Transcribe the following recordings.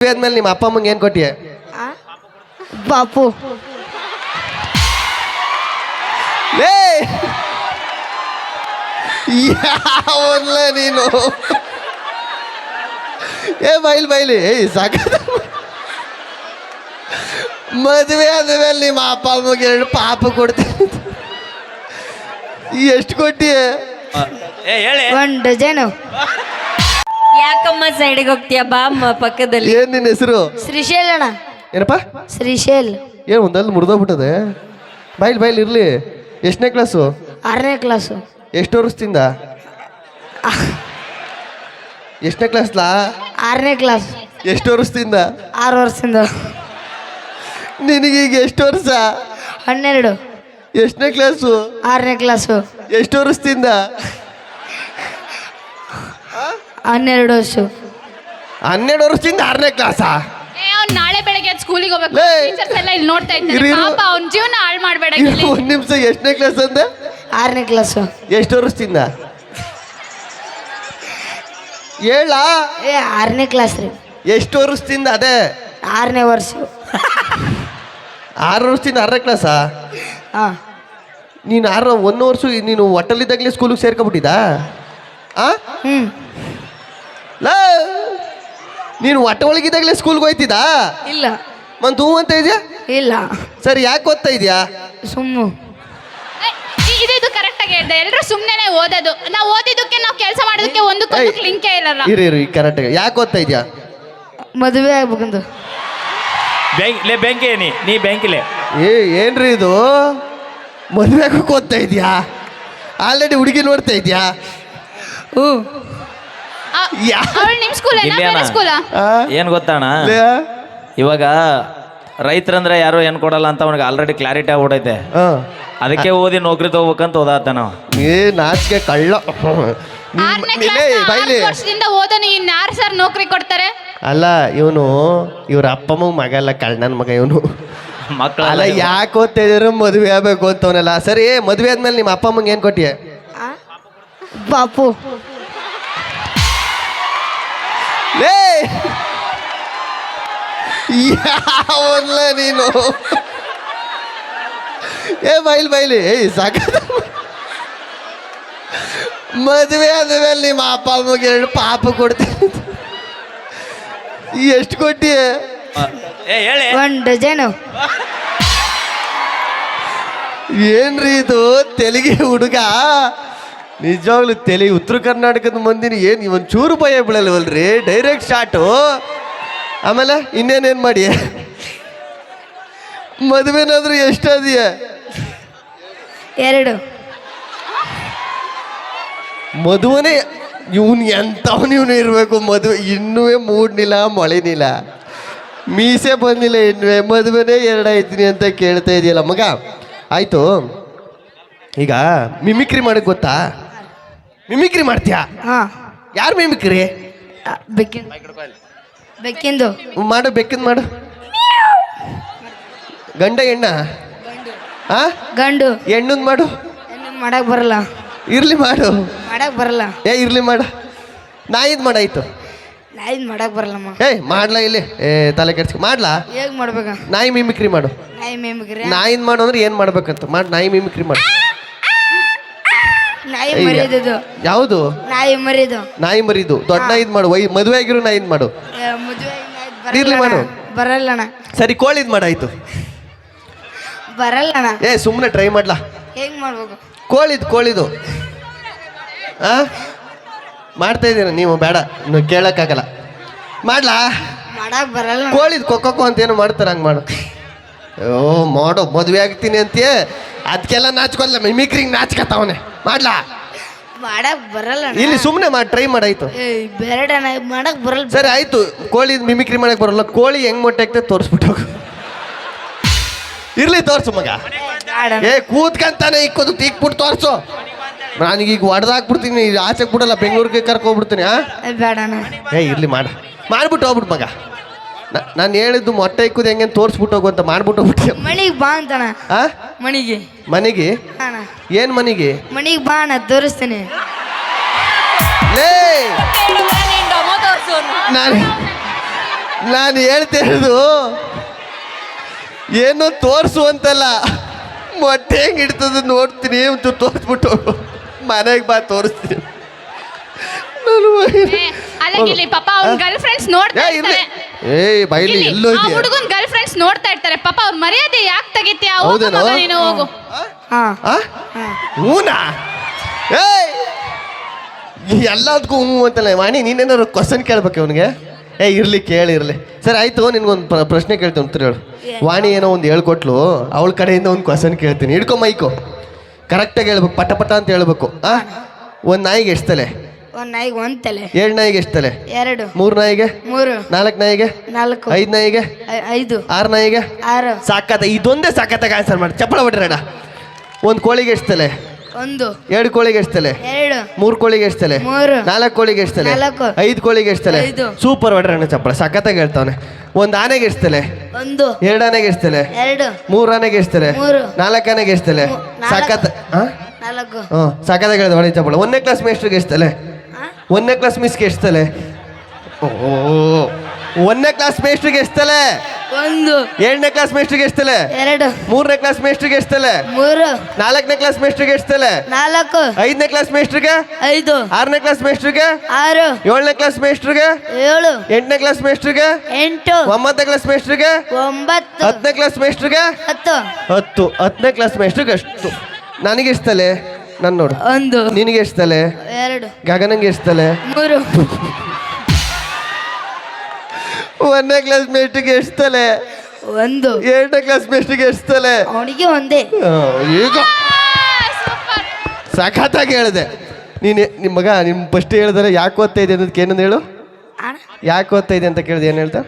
ಮದುವೆ ಆದ್ಮೇಲೆ ನಿಮ್ಮ ಅಪ್ಪ ಅಮ್ಮಂಗೆ ಏನು ಕೊಟ್ಟಿಯೆ? ಬಾಪು. ಲೇ! ಯಾವನ್ಲ ನೀನು? ಏ ಬೈಲ್ ಬೈಲಿ. ಏಯ್ ಸಾಕ ಮದುವೆ ಆದ್ಮೇಲೆ ನಿಮ್ಮ ಅಪ್ಪ ಅಮ್ಮಗೆ ಎರಡು ಪಾಪ ಕೊಡ್ತೀನಿ. ಎಷ್ಟು ಕೊಟ್ಟಿಯೆ? ಏ ಹೇಳಿ. ಒಂದು ಡಜನು. ಯಾಕಮ್ಮ ಸೈಡಿಗೆ ಹೋಗ್ತೀಯ? ಬಾ ಅಮ್ಮ ಪಕ್ಕದಲ್ಲಿ. ಏನ್ ನಿನ್ನ ಹೆಸರು? ಶ್ರೀಶೈಲ್ ಅಣ್ಣ. ಏನಪ್ಪ? ಶ್ರೀಶೈಲ್. ಏನು ಒಂದಲ್ಲಿ ಮುರಿದೋಗ್ಬಿಟ್ಟದೆ. ಬಾಯ್ಲಿ ಬಾಯ್ಲಿ ಇರ್ಲಿ. ಎಷ್ಟನೇ ಕ್ಲಾಸು ಆರನೇ ಕ್ಲಾಸು ಎಷ್ಟು ವರ್ಷದಿಂದ? ಎಷ್ಟನೇ ಕ್ಲಾಸ್ಲಾ ಆರನೇ ಕ್ಲಾಸ್ ಎಷ್ಟು ವರ್ಷದಿಂದ? ಆರು ವರ್ಷದಿಂದ. ನಿನಗೀಗ ಎಷ್ಟು ವರ್ಷ? ಹನ್ನೆರಡು. ಎಷ್ಟನೇ ಕ್ಲಾಸು ಆರನೇ ಕ್ಲಾಸು ಎಷ್ಟು ವರ್ಷದಿಂದ? ಹನ್ನೆರಡು ವರ್ಷ. ಹನ್ನೆರಡು ವರ್ಷದಿಂದ ಆರನೇ ಕ್ಲಾಸಾ ಏ ಅವ್ನ್ ನಾಳೆ ಬೆಳಗ್ಗೆ ಸ್ಕೂಲಿಗೆ ಹೋಗ್ಬೇಕು. ಲೇ. ಟೀಚರ್ಸ್ ಎಲ್ಲ ಇಲ್ಲಿ ನೋಡ್ತಾ ಇರು, ಇದ್ದಾರೆ. ಇರು. ಪಾಪ ಅವ್ನ ಜೀವನ ಹಾಳು ಮಾಡಬೇಡ ಇಲ್ಲಿ. ಒಂದ್ ನಿಮಿಷ ಎಷ್ಟನೇ ಕ್ಲಾಸ್ ಅಂದೆ? ಆರನೇ ಕ್ಲಾಸು ಎಷ್ಟು ವರ್ಷದಿಂದ? ಹೇಳ. ಏ ಆರನೇ ಕ್ಲಾಸ್ ರೀ. ಎಷ್ಟು ವರ್ಷದಿಂದ ಅದೇ? ಆರನೇ ವರ್ಷ. ಆರು ವರ್ಷದಿಂದ ಆರನೇ ಕ್ಲಾಸಾ ಹಾಂ. ನೀನು ಆರು ಒಂದು ವರ್ಷ ನೀನು ಒಟ್ಟಲ್ಲಿದ್ದಾಗಲೇ ಸ್ಕೂಲಿಗೆ ಸೇರ್ಕೊಬಿಟ್ಟಿದ್ದಾ ಆ? ಹ್ಞೂ ನೀನು ಒಟ್ಟ ಒಳಗಿದ್ದಾಗಲೇ ಸ್ಕೂಲ್ಗೆ ಹೋಯ್ತಿದ್ದಾ ಇಲ್ಲ. ಮಂತ್ ಹೂ ಅಂತ ಇದೆಯಾ? ಇಲ್ಲ. ಸರಿ ಯಾಕೆ ಓದ್ತಾ ಇದೆಯಾ? ಸುಮ್ಮು. ಇದು ಇದು ಕರೆಕ್ಟ್ ಆಗಿ ಹೇಳ್ದೆ. ಎಲ್ಲರೂ ಸುಮ್ಮನೆ ಓದೋದು. ನಾವು ಓದಿದ್ದಕ್ಕೆ ನಾವು ಕೆಲಸ ಮಾಡೋದಕ್ಕೆ ಒಂದಕ್ಕೊಂದು. ಲಿಂಕೇ ಇರಲ್ಲ. ಇರು ಇರು ಕರೆಕ್ಟಾಗಿ ಯಾಕೆ ಓದ್ತಾ ಇದೆಯಾ? ಮದುವೆ ಆಗ್ಬೇಕಂದು ಬ್ಯಾಂಕ್ ಲೇ ಬ್ಯಾಂಕಿ ನೀ. ನೀ ಬ್ಯಾಂಕಿಲೆ. ಏ ಏನ್ರಿ ಇದು? ಮದುವೆ ಆಗೋಕೆ ಓದ್ತಾ ಇದೆಯಾ? ಆಲ್ರೆಡಿ ಹುಡುಗಿ ನೋಡ್ತಾ ಇದೆಯಾ? ಹ್ಞೂ. ಯಾ? ಅವಳು ನಿಮ್ ಸ್ಕೂಲ್ ಬೇರೆ ಇಲ್ಲೇನಾ? ಸ್ಕೂಲಾ ಆ? ಏನು ಗೊತ್ತಣ್ಣ ಲೇ? ಇವಾಗ ರೈತರಂದ್ರೆ ಯಾರು ಏನು ಕೊಡಲ್ಲ ಅಂತ ಅವನಿಗೆ ಆಲ್ರೆಡಿ ಕ್ಲಾರಿಟಿ ಆಗ್ಬಿಟ್ಟೈತೆ. ಆ. ಅದಕ್ಕೆ ಓದಿ ನೌಕರಿ ತಗೋಬೇಕಂತ ಓದಾತ ನಾವು. ಏ ನಾಚಿಕೆ ಕಳ್ಳ. ಆರನೇ ನಿನ್ನೆ ಕ್ಲಾಸ್ ಬೈಲಿ. ವರ್ಷದಿಂದ ಓದೋನು ಇನ್ ಯಾರು ಸರ್ ನೌಕರಿ ಕೊಡ್ತಾರೆ? ಅಲ್ಲ ಇವನು ಇವ್ರ ಅಪ್ಪಮ್ಮ ಮಗ ಅಲ್ಲ ಕಳ್ಳನ ಮಗ ಇವನು. ಮಕ್ಕಳ ಅಲ್ಲ ಯಾಕೆ ಓದ್ತಾ ಇದ್ರು ಮದುವೆ ಆಗ್ಬೇಕು ಅಂತವನಲ್ಲ. ಸರಿ ಮದುವೆ ಆದ್ಮೇಲೆ ನಿಮ್ಮ ಅಪ್ಪ ಅಮ್ಮಂಗೆ ಏನ್ ಕೊಟ್ಟಿಯ? ಬಾಪು. ಲೇ ಯಾವನ್ಲ ನೀನು? ಏ ಬೈಲ್ ಬೈಲಿ. ಏಯ್ ಸಾಕ ಮದುವೆ ಆದ್ಮೇಲೆ ನಿಮ್ಮ ಅಪ್ಪ ಅಮ್ಮಗೆ ಎರಡು ಪಾಪ ಕೊಡ್ತೀನಿ. ಎಷ್ಟು ಕೊಟ್ಟಿ? ಏ ಹೇಳಿ. ಒಂದ್ ಡಜನು ಏನ್ರಿ ಇದು? ತೆಲಿಗೆ ಹುಡುಗ? ನಿಜವಾಗ್ಲು ತೆಲೆ ಉತ್ತರ ಕರ್ನಾಟಕದ ಮಂದಿನ ಏನು ಇವನ್ ಚೂರು ಭಯ ಬೀಳಲ್ವಲ್ರಿ? ಡೈರೆಕ್ಟ್ ಶಾಟು ಆಮೇಲೆ ಇನ್ನೇನೇನು ಮಾಡಿ? ಮದುವೆನಾದ್ರೂ ಎಷ್ಟಾದಿಯ? ಎರಡು. ಮದುವೆನೇ ಇವನ್ ಎಂಥವನು ಇವನು ಇರಬೇಕು? ಮದುವೆ ಇನ್ನೂ ಮೂಡ್ನಿಲ್ಲ ಮೊಳೆನಿಲ್ಲ ಮೀಸೆ ಬಂದಿಲ್ಲ ಇನ್ನೂ ಮದುವೆನೇ ಎರಡಾಯ್ತೀನಿ ಅಂತ ಕೇಳ್ತಾ ಇದೆಯಲ್ಲ ಮಗ. ಆಯಿತು. ಈಗ ಮಿಮಿಕ್ರಿ ಮಾಡಕ್ ಗೊತ್ತಾ? ಮಿಮಿಕ್ರಿ ಮಾಡ್ತೀಯಾ? ಹಾಂ. ಯಾರು ಮಿಮಿಕ್ರಿ? ಬೆಕ್ಕಿನ ಬೆಕ್ಕಿಂದು. ಮಾಡು ಬೆಕ್ಕಿಂದು ಮಾಡು. ಗಂಡ ಹೆಣ್ಣ? ಆ? ಗಂಡು. ಹೆಣ್ಣದ್ ಮಾಡು. ಮಾಡಕ್ ಬರಲ್ಲ. ಇರ್ಲಿ ಮಾಡು. ಮಾಡಕ್ ಬರಲ್ಲ. ಏ ಇರ್ಲಿ ಮಾಡು. ನಾಯಿದ್ ಮಾಡಾಯ್ತು. ನಾಯಿದ್ ಮಾಡಕ್ ಬರಲ್ಲಮ್ಮ. ಏ ಮಾಡ್ಲಾ ಇಲ್ಲಿ? ಏ ತಲೆ ಕೆಡ್ಸ್ಕೊ ಮಾಡ್ಲಾ? ಹೇಗ್ ಮಾಡ್ಬೇಕ? ನಾಯಿ ಮಿಮಿಕ್ರಿ ಮಾಡು. ನಾಯಿ ಮಿಮಿಕ್ರಿ. ನಾಯಿದ್ ಮಾಡು ಅಂದ್ರೆ ಏನ್ ಮಾಡ್ಬೇಕಂತ. ಮಾಡಿ ನಾಯಿ ಮಿಮಿಕ್ರಿ ಮಾಡು. ನಾಯಿ ಮರಿದು ಯಾವುದು? ನಾಯಿ ಮರಿದು. ನಾಯಿ ಮರಿದು. ದೊಡ್ಡ ನಾಯಿ ಮಾಡು. ವೈ ಮದುವೆ ಆಗಿರೋ ನಾಯಿದ್ ಮಾಡು. ಮದ್ವೆ ಇರ್ಲಿ ಮಾಡು. ಅಣ್ಣ. ಬರಲ್ಲ ಅಣ್ಣ ಸರಿ ಕೋಳಿ ಮಾಡಾಯ್ತು ಬರಲ್ಲ ಅಣ್ಣ ಏ ಸುಮ್ಮನೆ ಟ್ರೈ ಮಾಡ್ಲಾ? ಹೆಂಗ್ ಮಾಡ್ಬೇಕು? ಕೋಳಿದ್ ಕೋಳಿದು. ಆ? ಮಾಡ್ತಾ ಇದ್ದೀರ? ನೀವು ಬೇಡ. ಕೇಳಕ್ಕಾಗಲ್ಲ. ಮಾಡ್ಲಾ? ಮಾಡಕ್ ಬರಲ್ಲ. ಕೋಳಿದ್ ಕೊಕ್ಕೋ ಅಂತ ಏನು ಮಾಡ್ತಾರ ಹಂಗೆ ಮಾಡು. ಓ ಮಾಡೋ ಮದುವೆ ಆಗ್ತೀನಿ ಅಂತೀಯ. ಅದಕ್ಕೆಲ್ಲ ನಾಚ್ಕೊಲ್ಲ ಮಿಮಿಕ್ರಿಂಗ್ ನಾಚ್ಕತ್ತವನೆ. ಮಾಡ್ಲಾ? ಮಾಡಕ್ ಬರಲ್ಲ ಇಲ್ಲಿ ಸುಮ್ಮನೆ ಮಾಡಿ ಟ್ರೈ ಮಾಡಾಯ್ತು ಬೇಡ ಮಾಡಕ್ ಬರಲ್ಲ ಸರಿ ಆಯ್ತು. ಕೋಳಿ ಮಿಮಿಕ್ರಿ ಮಾಡಕ್ ಬರಲ್ಲ. ಕೋಳಿ ಹೆಂಗ್ ಮೊಟ್ಟೆ ಆಗ್ತದೆ ತೋರಿಸ್ಬಿಟ್ಟು ಹೋಗು. ಇರ್ಲಿ ತೋರ್ಸು ಮಗ. ಏ ಕೂತ್ಕಂತಾನೆ ಇಕ್ಕೋದು ತಿಕ್ಬಿಟ್ಟು ತೋರ್ಸು. ನನಗೀಗ ಹೊಡೆದಾಕ್ಬಿಡ್ತೀನಿ ಆಚೆಗೆ ಬಿಡಲ್ಲ ಬೆಂಗಳೂರಿಗೆ ಕರ್ಕೊಬಿಡ್ತೀನಿ ಹೋಗ್ಬಿಡ್ತೀನಿ ಏ, ಬೇಡ ಏ ಇರ್ಲಿ ಮಾಡ. ಮಾಡ್ಬಿಟ್ಟು ಹೋಗ್ಬಿಟ್ಟು ಮಗ. ನಾನು ಹೇಳಿದ್ದು ಮೊಟ್ಟೆ ಇಕ್ಕುದು ಹೆಂಗೆ ತೋರಿಸ್ಬಿಟ್ಟು ಹೋಗು ಅಂತ ಮಾಡ್ಬಿಟ್ಟು ಹೋಗ್ಬಿಟ್ಟು ಮನೆಗೆ ಬಾ ಅಂತಣ ಆ? ಮಣಿಗೆ. ಮನೆಗೆ? ಅಣ್ಣ. ಏನು ಮನೆಗೆ? ಮನೆಗೆ ಬಾ ಅಣ್ಣ ತೋರಿಸ್ತೇನೆ. ಲೇ. ನಾನು ನಾನು ಹೇಳ್ತಿರೋದು ಏನು ತೋರಿಸು ಅಂತಲ್ಲ ಮೊಟ್ಟೆ ಹೆಂಗೆ ಇಡ್ತದ ನೋಡ್ತೀನಿ ಒಂಚೂರು ತೋರಿಸ್ಬಿಟ್ಟು ಮನೆಗೆ ಬಾ ತೋರಿಸ್ತೀನಿ. ನಾನು ಏ, ಅಲ್ಲಗಿಲ್ಲಿ ಪಾಪ ಅವ್ರ ಗರ್ಲ್ ಫ್ರೆಂಡ್ಸ್ ನೋಡ್ತಾ ಇರ್ತಾರೆ ಏಯ್ ಬೈಲಿ ಇಲ್ಲಿ, ಎಲ್ಲೋ ಆ ಇದೆಯಾ? ಹುಡುಗನ್ ಗರ್ಲ್ ಫ್ರೆಂಡ್ಸ್ ನೋಡ್ತಾ ಇರ್ತಾರೆ. ಪಾಪ ಅವ್ರ ಮರ್ಯಾದೆ ಯಾಕೆ ತೆಗಿತೀಯ? ಹೋಗು ಹೌದೇನೋ? ಮಗ ನೀನು ಹೋಗು. ಹಾ. ಆ? ಹೂನಾ? ಏಯ್! ಎಲ್ಲದಕ್ಕೂ ಹ್ಞೂ ಅಂತಲ್ಲ ವಾಣಿ ನೀನೇನಾದ್ರು ಕ್ವಶನ್ ಕೇಳ್ಬೇಕು ಅವನಿಗೆ ಏ ಇರ್ಲಿ ಕೇಳಿ ಇರ್ಲಿ. ಸರ್ ಆಯ್ತು ನಿನ್ಗೊಂದು ಪ್ರ- ಪ್ರಶ್ನೆ ಕೇಳ್ತೀನಿ ಉತ್ತರ ಹೇಳು ವಾಣಿ ಏನೋ ಒಂದು ಹೇಳ್ಕೊಟ್ಲು ಅವಳ ಕಡೆಯಿಂದ ಒಂದು ಕ್ವಶನ್ ಕೇಳ್ತೀನಿ. ಹಿಡ್ಕೊ ಮೈಕು. ಕರೆಕ್ಟಾಗಿ ಹೇಳ್ಬೇಕು ಪಟ ಪಟ ಅಂತ ಹೇಳ್ಬೇಕು ಆ ಒಂದು ನಾಯಿಗೆ ಎಷ್ಟು ತಲೆ? ಒಂದ್ ನಾಯಿಗೆ ಒಂದ್ ತಲೆ ಏಳು ನಾಯಿಗೆ ಎಷ್ಟು ತಲೆ ಎರಡು ಮೂರು ನಾಯಿಗೆ ಮೂರು ನಾಲ್ಕು ನಾಯಿಗೆ ನಾಲ್ಕು ಐದು ನಾಯಿಗೆ ಐ- ಐದು ಆರು ನಾಯಿಗೆ ಆರು ಸಾಕತ್ತ ಇದೊಂದೇ ಸಾಕತ್ತಾಗ ಆನ್ಸರ್ ಮಾಡಿ ಚಪ್ಪಳ ಬಿಡ್ರಣ ಒಂದು ಕೋಳಿಗೆ ಎಷ್ಟು ತಲೆ ಒಂದು ಎರಡು ಕೋಳಿಗೆ ಎಷ್ಟು ತಲೆ ಎರಡು ಮೂರು ಕೋಳಿಗೆ ಎಷ್ಟು ತಲೆ ಮೂರು. ನಾಲ್ಕು ಕೋಳಿಗೆ ಎಷ್ಟು ತಲೆ ನಾಲ್ಕು. ಐದು ಕೋಳಿಗೆ ಎಷ್ಟು ತಲೆ ಐದು. ಸೂಪರ್ ಅಣ್ಣ ಚಪ್ಪಳ ಸಖತ್ತಾಗಿ ಹೇಳ್ತಾವನೆ ಒಂದು ಆನೆಗೆ ಎಷ್ಟು ತಲೆ ಒಂದು ಎರಡು ಆನೆಗೆ ಎಷ್ಟು ತಲೆ ಎರಡು ಮೂರ್ ಆನೆಗೆ ಎಷ್ಟು ತಲೆ ಮೂರು. ನಾಲ್ಕು ಆನೆಗೆ ಎಷ್ಟು ತಲೆ ಮೂ- ನಾಲ್ಕು. ಸಖತ್ ಹಾಂ ನಾಲ್ಕು ಹ್ಞೂ ಸಖತ್ತಾಗಿ ಹೇಳ್ದ ಹೊಡಿ ಚಪ್ಪಳ ಒಂದನೇ ಕ್ಲಾಸ್ ಮೇಸ್ಟ್ರಿಗೆ ಎಷ್ಟು ತಲೆ? ಒಂದನೇ ಕ್ಲಾಸ್ ಮಿಸ್ಗೆ ಎಷ್ಟು ತಲೆ ಓ ಒಂದನೇ ಕ್ಲಾಸ್ ಮೇಸ್ಟ್ರಿಗೆ ಎಷ್ಟು ತಲೆ ಒಂದು ಎರಡನೇ ಕ್ಲಾಸ್ ಮೇಸ್ಟ್ರಿಗೆ ಎಷ್ಟು ತಲೆ ಎರಡು ಮೂರನೇ ಕ್ಲಾಸ್ ಮೇಸ್ಟ್ರಿಗೆ ಎಷ್ಟು ತಲೆ ಮೂರು ನಾಲ್ಕನೇ ಕ್ಲಾಸ್ ಮೇಸ್ಟ್ರಿಗೆ ಎಷ್ಟು ತಲೆ ನಾಲ್ಕು ಐದನೇ ಕ್ಲಾಸ್ ಮೇಸ್ಟ್ರಿಗೆ ಐದು ಆರನೇ ಕ್ಲಾಸ್ ಮೇಸ್ಟ್ರಿಗೆ ಆರು ಏಳನೇ ಕ್ಲಾಸ್ ಮೇಸ್ಟ್ರಿಗೆ ಏಳು ಎಂಟನೇ ಕ್ಲಾಸ್ ಮೇಸ್ಟ್ರಿಗೆ ಎಂಟು ಒಂಬತ್ತನೇ ಕ್ಲಾಸ್ ಮೇಸ್ಟ್ರಿಗೆ ಒಂಬತ್ತು ಹತ್ತನೇ ಕ್ಲಾಸ್ ಮೇಸ್ಟ್ರಿಗೆ ಹತ್ತು ಹತ್ತು ಹತ್ತನೇ ಕ್ಲಾಸ್ ಮೇಸ್ಟ್ರಿಗೆ ಅಷ್ಟು ನನಗೆ ನಾನು ನೋಡು. ಒಂದು ನಿನಗೆ ಎಷ್ಟು ತಲೆ? ಎರಡು. ಗಗನಂಗೆ ಎಷ್ಟು ತಲೆ? ಮೂರು. ಒಂದನೇ ಕ್ಲಾಸ್ ಮೇಸ್ಟಿಗೆ ಎಷ್ಟು ತಲೆ? ಒಂದು. ಎರಡನೇ ಕ್ಲಾಸ್ ಮೇಸ್ಟಿಗೆ ಎಷ್ಟು ತಲೆ? ಅವನಿಗೆ ಒಂದೇ. ಆ, ಈಗ. ಸಖತ್ತಾಗಿ ಹೇಳಿದೆ. ನೀನು ನಿಮ್ಮ ಮಗ ನಿಮ್ಮ ಫಸ್ಟ್ ಹೇಳಿದ್ರೆ ಯಾಕೆ ಓದ್ತಾ ಇದೆ ಅನ್ನೋದಕ್ಕೆ ಏನಂದು ಹೇಳು? ಯಾಕೆ ಓದ್ತಾ ಇದೆ ಅಂತ ಕೇಳಿದೆ ಏನು ಹೇಳ್ತಾ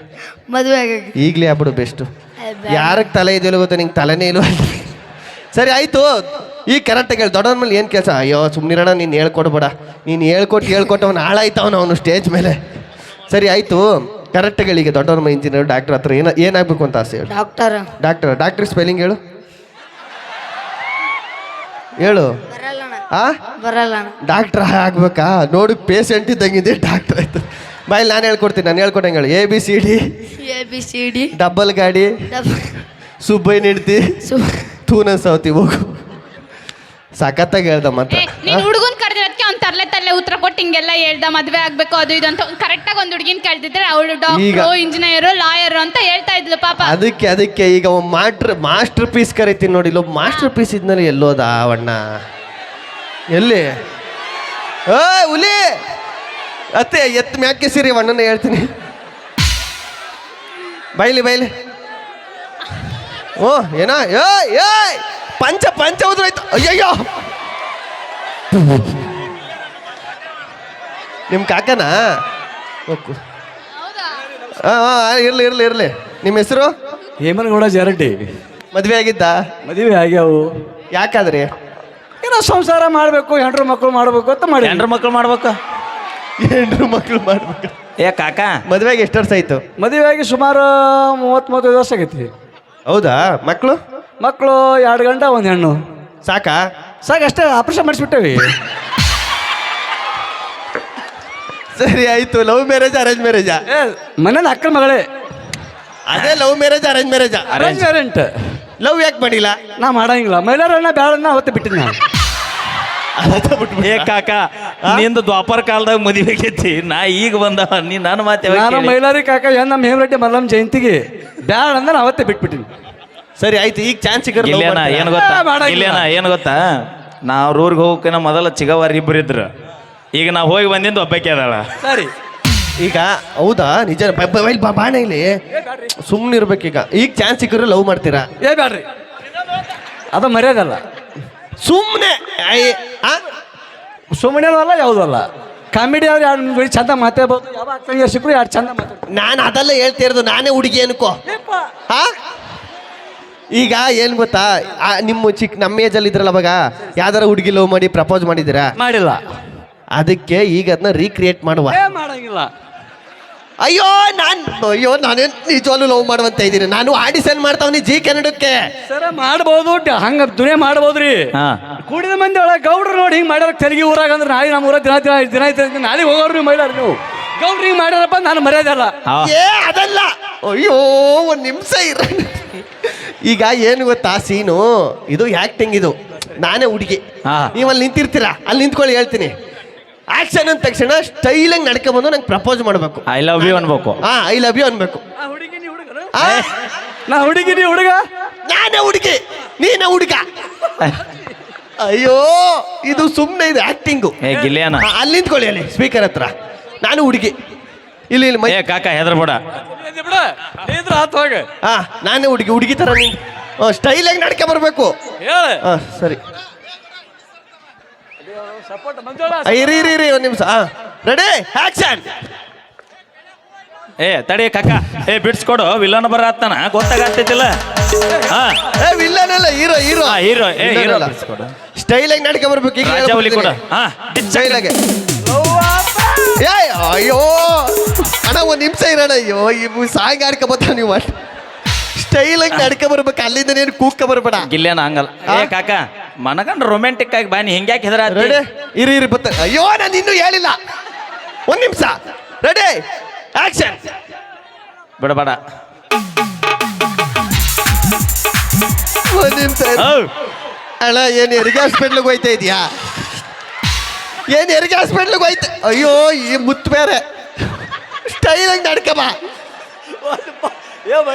ಮದುವೆ ಈಗಲೇ ಆಗ್ಬಿಡು ಬೆಸ್ಟು ಯಾರಿಗೆ ತಲೆ ಇದೆಯಲ್ಲ ಗೊತ್ತಾ ನಿಂಗೆ ತಲೆನೇ ಇಲ್ವ ಸರಿ ಆಯಿತು. ಈಗ ಕರೆಕ್ಟಾಗಿ ಹೇಳಿ ದೊಡ್ಡವ್ರ ಮೇಲೆ ಏನು ಕೆಲಸ? ಅಯ್ಯೋ ಸುಮ್ಮನಿರೋಣ ನೀನು ಹೇಳ್ಕೊಡ್ಬೇಡ ನೀನು ಹೇಳ್ಕೊಟ್ಟು ಹೇಳ್ಕೊಟ್ಟು ಅವ್ನು ಹಾಳಾಯ್ತವನು ಅವನು ಸ್ಟೇಜ್ ಮೇಲೆ. ಸರಿ ಆಯಿತು. ಕರೆಕ್ಟಾಗಿ ಹೇಳಿ ಈಗ ದೊಡ್ಡವ್ರ ಮೇಲೆ ಇಂಜಿನಿಯರ್ ಡಾಕ್ಟರ್ ಹತ್ರ ಏನ ಏನಾಗಬೇಕು ಅಂತ ಆಸೆ ಹೇಳು. ಡಾಕ್ಟರ್ ಡಾಕ್ಟರ್ ಡಾಕ್ಟರ್ ಸ್ಪೆಲ್ಲಿಂಗ್ ಹೇಳು. ಹೇಳು. ಆ? ಬರಲ್ಲ ಡಾಕ್ಟ್ರ್ ಆಗ್ಬೇಕಾ? ನೋಡಿ ಪೇಷಂಟ್ ಇದ್ದಂಗಿದೆ ಡಾಕ್ಟರ್ ಆಯ್ತು. ಬಾಯ್ ನಾನು ಹೇಳ್ಕೊಡ್ತೀನಿ ನಾನು ಹೇಳ್ಕೊಟ್ಟಂಗೆ ಹೇಳು A B C D A B C D double ಗಾಡಿ. ಸುಬ್ಬೈ ನಿಡ್ತಿ. ಸು ತೂನ ಸೌತಿ ಹೋಗು. ಸಖತ್ತಾಗಿ ಹೇಳ್ದ ಮತ್ತೆ ನೀನು ಹುಡುಗನ್ ಕರೆದಿರೋದಕ್ಕೆ ಅವ್ನ್ ತರ್ಲೆ ತರ್ಲೆ ಉತ್ತರ ಕೊಟ್ಟು ಹಿಂಗೆಲ್ಲ ಹೇಳ್ದ ಮದ್ವೆ ಆಗ್ಬೇಕು ಅದು ಇದು ಅಂತ. ಕರೆಕ್ಟಾಗಿ ಒಂದ್ ಹುಡುಗಿನ ಕೇಳ್ತಿದ್ರೆ ಅವಳು ಡಾಕ್ಟರ್ ಇಂಜಿನಿಯರ್ ಇಂಜಿನಿಯರು ಲಾಯರ್ ಅಂತ ಹೇಳ್ತಾ ಇದ್ಲು ಪಾಪ. ಅದಕ್ಕೆ ಅದಕ್ಕೆ ಈಗ ಮಾಸ್ಟರ್ ಮಾಸ್ಟರ್ ಪೀಸ್ ಕರಿತೀನಿ ನೋಡಿ ಇಲ್ಲೊಬ್ಬ ಮಾಸ್ಟರ್ ಪೀಸ್ ಇದ್ನಲ್ಲಿ ಎಲ್ಲೋದ ಅವಣ್ಣ ಎಲ್ಲಿ? ಏ ಹುಲಿ! ಅತ್ತೆ ಎತ್ ಮ್ಯಾಕೆ ಸಿರಿ ಅಣ್ಣನ ಹೇಳ್ತೀನಿ. ಬೈಲಿ ಬೈಲಿ. ಓ ಏನೋ ಏ ಏಯ್! ಪಂಚ ಪಂಚ ಉದ್ರಾಯ್ತು ಅಯ್ಯಯ್ಯೋ. ನಿಮ್ಮ ಕಾಕನಾ? ಓಕು. ಹಾಂ ಹಾಂ ಇರಲಿ ಇರಲಿ ಇರಲಿ. ನಿಮ್ಮ ಹೆಸರು? ಹೇಮನಗೌಡ ಜಾರಟ್ಟಿ ಮದುವೆ ಆಗಿದ್ದ? ಮದುವೆ ಆಗ್ಯಾವು. ಯಾಕಾದ್ರಿ? ಏನೋ ಸಂಸಾರ ಮಾಡಬೇಕು ಹೆಂಡ್ರು ಮಕ್ಕಳು ಮಾಡಬೇಕು ಅಂತ ಮಾಡಿ ಹೆಂಡ್ರ ಮಕ್ಕಳು ಮಾಡ್ಬೇಕು? ಹೆಂಡ್ರು ಮಕ್ಳು ಮಾಡ್ಬೇಕು. ಏ ಕಾಕ. ಮದುವೆಗೆ ಎಷ್ಟು ವರ್ಷ ಆಯ್ತು? ಮದುವೆ ಆಗಿ ಸುಮಾರು ಮೂವತ್ತು ಮೂವತ್ತೈದು ವರ್ಷ ಆಗೈತಿ. ಹೌದಾ? ಮಕ್ಕಳು ಮಕ್ಕಳು ಎರಡು ಗಂಟೆ ಒಂದು ಹೆಣ್ಣು. ಸಾಕಾ? ಸಾಕು ಅಷ್ಟೇ ಆಪರೇಷನ್ ಮಾಡಿಸ್ಬಿಟ್ಟೇವಿ. ಸರಿ ಆಯ್ತು. ಲವ್ ಮ್ಯಾರೇಜ್ ಅರೇಂಜ್ ಮ್ಯಾರೇಜಾ ಏ ಮನೇಲಿ ಅಕ್ಕನ ಮಗಳೇ. ಅದೇ ಲವ್ ಮ್ಯಾರೇಜ್ ಅರೇಂಜ್ ಮ್ಯಾರೇಜಾ ಅರೇಂಜ್ ಮ್ಯಾರೆಂಟ್ ಲವ್ ಯಾಕೆ ಮಾಡಿಲ್ಲ? ನಾ ಮಾಡಂಗಿಲ್ಲ. ಮೈಲಾರಣ್ಣ ಬ್ಯಾಳನ್ನ ಅವತ್ತೇ ಬಿಟ್ಟಿದ್ದು ನಾನು. ಏ ಕಾಕ ನಿಂದು ದ್ವಾಪರ ಕಾಲದಾಗ ಮದುವೆ ಆಗೈತಿ. ನಾ ಈಗ ಬಂದವ ನೀ ನನ್ನ ಮಾತೆ ನಾನು? ಮೈಲಾರಿ ಕಾಕ ಏನ್ ನಮ್ಮ ಹೇಮರೆಡ್ಡಿ ಮಲ್ಲಮ್ಮ ಜಯಂತಿಗೆ ಬ್ಯಾಡ ಅಂದ್ರೆ ಅವತ್ತೇ ಅವತ್ತೆ ಬಿಟ್ಬಿಟ್ಟಿನಿ. ಸರಿ ಆಯ್ತು ಈಗ ಚಾನ್ಸ್ ಇಲ್ಲೇನ? ಏನು ಗೊತ್ತಾ. ಇಲ್ಲೇನ ಏನು ಗೊತ್ತಾ? ನಾವು ಊರಿಗೆ ಹೋಗಕ್ಕಿನ ಮೊದಲ ಚಿಗವಾರ ಇಬ್ಬರು ಇದ್ರು. ಈಗ ನಾವು ಹೋಗಿ ಬಂದಿಂದ ಒಬ್ಬಕ್ಕೆ ಅದಾಳ. ಸರಿ. ಈಗ ಹೌದಾ? ನಿಜ ಬ- ಬಾಣ ಇಲ್ಲಿ. ಸುಮ್ಮನೆ ಇರ್ಬೇಕೀಗ ಈಗ. ಚಾನ್ಸ್ ಸಿಕ್ಕರೆ ಲವ್ ಮಾಡ್ತೀರಾ? ಏ ಬ್ಯಾಡ್ರಿ. ಅದು ಮರ್ಯಾದಲ್ಲ ಸುಮ್ಮನೆ ಸುಮ್ಮನೆ ಅಲ್ಲ ಯಾವುದೂ ಅಲ್ಲ. ಕಾಮಿಡಿ ಅವ್ರು ಎರಡು ಬರೀ ಚಂದ ಮಾತಾಡ್ಬೋದು ಯಾವ ಸಿಕ್ಕರು ಎರಡು ಚಂದ ಮಾತಾಡ್ತಾರೆ ನಾನು ಅದೆಲ್ಲ ಹೇಳ್ತಿರೋದು ನಾನೇ ಹುಡುಗಿ ಅನ್ಕೋ. ಹಾ ಈಗ ಏನು ಗೊತ್ತಾ ಆ, ನಿಮ್ಮ ಚಿಕ್ಕ ನಮ್ಮ ಏಜಲ್ಲಿ ಇದ್ರಲ್ಲ ಅವಾಗ ಯಾವ್ದಾರ ಹುಡುಗಿ ಲವ್ ಮಾಡಿ ಪ್ರಪೋಸ್ ಮಾಡಿದ್ದೀರಾ ಮಾಡಿಲ್ಲ ಅದಕ್ಕೆ ಈಗ ಅದನ್ನ ರೀಕ್ರಿಯೇಟ್ ಮಾಡುವ ಏ ಮಾಡಂಗಿಲ್ಲ ಅಯ್ಯೋ ನಾನು ಅಯ್ಯೋ ನಾನೇನ್ ನಿಜವಾಗ್ಲೂ ಲವ್ ಮಾಡುವಂತ ಇದ್ದೀನಿ ನಾನು ಆಡಿಷನ್ ಮಾಡ್ತಾವನಿ ಜಿ ಕನ್ನಡಕ್ಕೆ ಸರ ಮಾಡ್ಬೋದು ಡ- ಹಂಗ ದುನಿಯಾ ಮಾಡ್ಬೋದ್ರಿ ಹಾ ಕೂಡಿದ ಮಂದಿ ಒಳಗೆ ಗೌಡ್ರು ನೋಡಿ ಹಿಂಗ್ ಮಾಡ್ಯಾರ ತೆರಿಗೆ ಊರಾಗ ಅಂದ್ರೆ ನಾಳೆ ನಮ್ಮ ಊರ ದಿನ ದಿನ ದಿನ ನಾಳೆ ಹೋಗೋರು ನೀವು ಮೈಲಾರ ನೀವು ಗೌಡ್ರಿಂಗ್ ಮಾಡ್ಯಾರಪ್ಪ ನಾನು ಮರ್ಯಾದಲ್ಲ ಏ ಅದಲ್ಲ. ಅಯ್ಯೋ ಒಂದು ನಿಮಿಷ ಇರ. ಈಗ ಏನು ಗೊತ್ತಾ ಸೀನು? ಇದು ಆಕ್ಟಿಂಗ್ ಇದು. ನಾನೇ ಹುಡುಗಿ. ನೀವು ಅಲ್ಲಿ ನಿಂತಿರ್ತೀರಾ? ಅಲ್ಲಿ ನಿಂತ್ಕೊಳ್ಳಿ ಹೇಳ್ತೀನಿ. ಆಕ್ಷನ್ ಅಂದ ತಕ್ಷಣ ಸ್ಟೈಲಾಗಿ ನಡ್ಕೊಂಡ್ ಬಂದು ನಂಗೆ ಪ್ರಪೋಸ್ ಮಾಡಬೇಕು. ಐ ಲವ್ ಯು ಅನ್ಬೇಕು. ಹಾ ಐ ಲವ್ ಯು ಅನ್ಬೇಕು. ಆ, ನಾ ಹುಡುಗಿ ನೀ ಹುಡುಗ ನಾನೇ ಹುಡುಗಿ. ನೀನ ಹುಡುಗ. ಅಯ್ಯೋ ಇದು ಸುಮ್ಮನೆ ಇದು ಆಕ್ಟಿಂಗು ಏ ಗಿಲಿಯನ. ಅಲ್ಲಿ ನಿಂತ್ಕೊಳ್ಳಿ ಅಲ್ಲಿ ಸ್ಪೀಕರ್ ಹತ್ರ. ನಾನು ಹುಡುಗಿ. ಇಲ್ಲಿ ಇಲ್ಲಿ ಮೈ ಏ ಕಾಕ ಹೆದರ್ಬೇಡ ಬಿಡ. ಇದ್ರ ಆತ್ ಹೋಗ. ಹಾ ನಾನೇ ಹುಡುಗಿ ಹುಡುಗಿ ತರ ಸ್ಟೈಲ್ ಸ್ಟೈಲಾಗಿ ನಡ್ಕೆ ಬರ್ಬೇಕು. ಹೇಳ. ಹಾ ಸರಿ. ಸಪೋರ್ಟ್ ಮಂಜೋಳ ಆ, ಇರಿ ಇರಿ ಇರಿ ಒಂದು ನಿಮಿಷ. ಹಾ ರೆಡಿ ಆಕ್ಷನ್ ಏ ತಡಿ ಕಾಕ. ಏ ಬಿಡ್ಸ್ಕೊಡು ವಿಲನ್ ಬರತ್ತಾನ ಗೊತ್ತಾಗತ್ತೈತಿಲ್ಲ ಹಾ ಏ ವಿಲ್ಲನ್ ಅಲ್ಲ ಹೀರೋ ಹೀರೋ ಹಾ ಹೀರೋ ಏ ಹೀರೋ ಬಿಡ್ಸ್ಕೊಡು ಸ್ಟೈಲಾಗಿ ನಡ್ಕೆ ಬರ್ಬೇಕು. ಈಗ ರಾಜಾವಲಿ ಕೂಡ. ಹಾ ಸ್ಟೈಲಾಗೆ ಏ ಅಯ್ಯೋ. ಅಣ್ಣ ಒಂದು ನಿಮಿಷ ಇರೋಣ ಅಯ್ಯೋ ಇವು ಸಾಂಗ್ ಆಡ್ಕ ನೀವು ನೀವು ಸ್ಟೈಲಾಗಿ ನಡ್ಕೊ ಬರ್ಬೇಕು. ಅಲ್ಲಿಂದ ನೀನು ಕೂಕ ಬರ್ಬೇಡ. ಗಿಲ್ಲೇನ ಹಂಗಲ್ಲ. ಏ ಕಾಕ ಮನಗಂಡು ರೊಮ್ಯಾಂಟಿಕ್ ಆಗಿ ಬಾನಿ ಹಿಂಗ್ಯಾಕೆ ಹೆದರ ರೆಡಿ ಇರಿ ಇರಿ ಬತ್ತ. ಅಯ್ಯೋ ನಾನು ಇನ್ನೂ ಹೇಳಿಲ್ಲ. ಒಂದು ನಿಮಿಷ. ರೆಡಿ ಆಕ್ಷನ್ ಬಿಡಬೇಡ ಒಂದು ನಿಮಿಷ ಅಣ್ಣ ಏನು ಹೆರಿಗೆ ಹಾಸ್ಪಿಟ್ಲಿಗೆ ಹೋಯ್ತಾ ಇದೆಯಾ? ಏನು ಹೆರಿಗೆ ಹಾಸ್ಪಿಟ್ಲಿಗೆ ಹೋಯ್ತು? ಅಯ್ಯೋ ಈ ಮುತ್ತು ಬೇರೆ. ಸ್ಟೈಲಾಗಿ ನಡ್ಕ ಬಾ.